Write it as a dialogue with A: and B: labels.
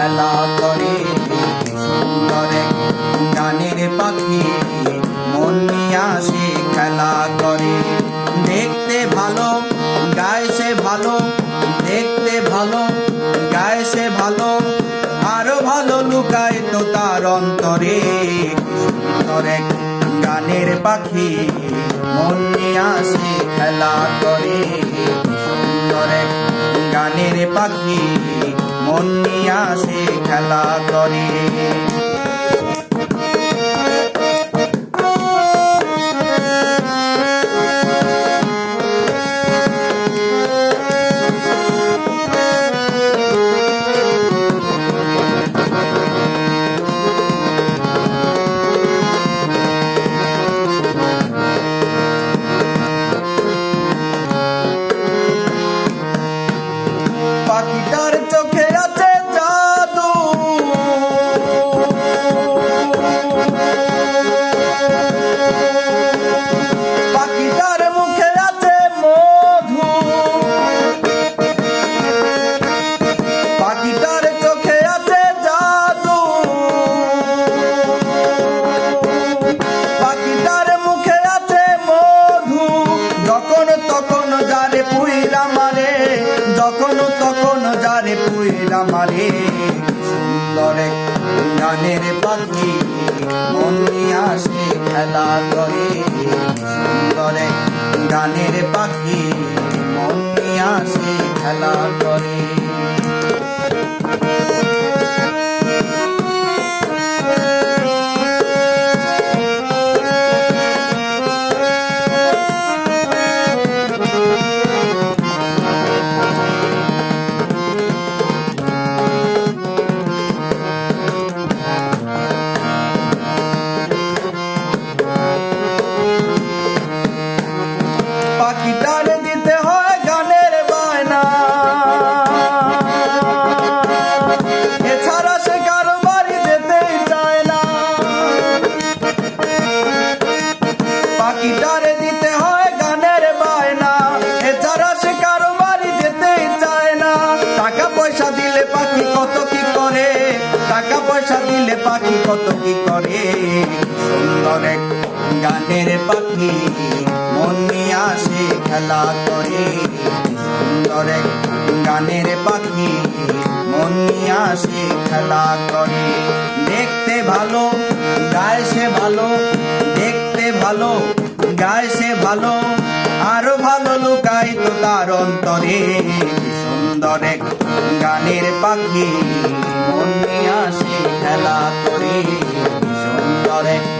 A: খেলা করে। সুন্দরে গানের পাখি, মন নিয়ে আসে খেলা করে। দেখতে ভালো, গায়ে ভালো, দেখতে ভালো, গায়ে ভালো, আরও ভালো লুকায় তো তার অন্তরে। সুন্দর এক গানের পাখি, মন নিয়ে আসে খেলা করে। সুন্দর এক গানের পাখি মন নিয়া সে খেলা করে তখন যারে পুইলা মারে। সুন্দর গানের পাখি মন নিয়ে আসে খেলা করে। সুন্দর গানের পাখি মন নিয়ে আসে খেলা করে। পাখিটার দিতে হয় দিতে হয় গানের বায়না। এছাড়া সে যেতেই চায় না। টাকা পয়সা দিলে পাখি কত কি করে? টাকা পয়সা দিলে পাখি কত কি গানের পাখি। মন নিয়ে আসে খেলা করে। সুন্দর গানের পাখি। মন নিয়ে আসে খেলা করে। দেখতে ভালো, গায়ে সে ভালো। দেখতে ভালো, গায়ে সে ভালো। আরও ভালো লুকাই তো তার অন্তরে। সুন্দর এক গানের পাখি। মন নিয়ে আসে খেলা করে। সুন্দর এক